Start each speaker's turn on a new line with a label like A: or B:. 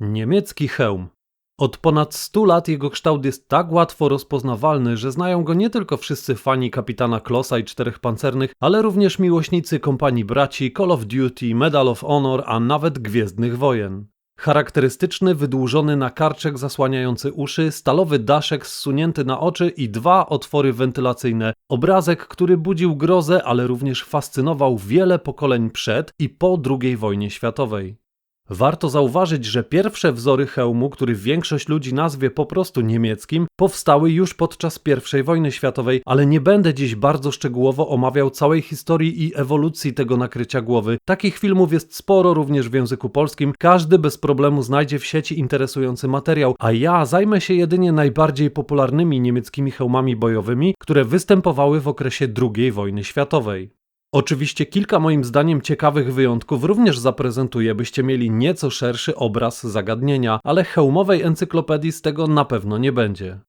A: Niemiecki hełm. Od ponad 100 lat jego kształt jest tak łatwo rozpoznawalny, że znają go nie tylko wszyscy fani kapitana Klossa i Czterech Pancernych, ale również miłośnicy kompanii braci, Call of Duty, Medal of Honor, a nawet Gwiezdnych Wojen. Charakterystyczny, wydłużony nakarczek zasłaniający uszy, stalowy daszek zsunięty na oczy i dwa otwory wentylacyjne. Obrazek, który budził grozę, ale również fascynował wiele pokoleń przed i po II wojnie światowej. Warto zauważyć, że pierwsze wzory hełmu, który większość ludzi nazwie po prostu niemieckim, powstały już podczas I wojny światowej, ale nie będę dziś bardzo szczegółowo omawiał całej historii i ewolucji tego nakrycia głowy. Takich filmów jest sporo również w języku polskim, każdy bez problemu znajdzie w sieci interesujący materiał, a ja zajmę się jedynie najbardziej popularnymi niemieckimi hełmami bojowymi, które występowały w okresie II wojny światowej. Oczywiście kilka moim zdaniem ciekawych wyjątków również zaprezentuję, byście mieli nieco szerszy obraz zagadnienia, ale hełmowej encyklopedii z tego na pewno nie będzie.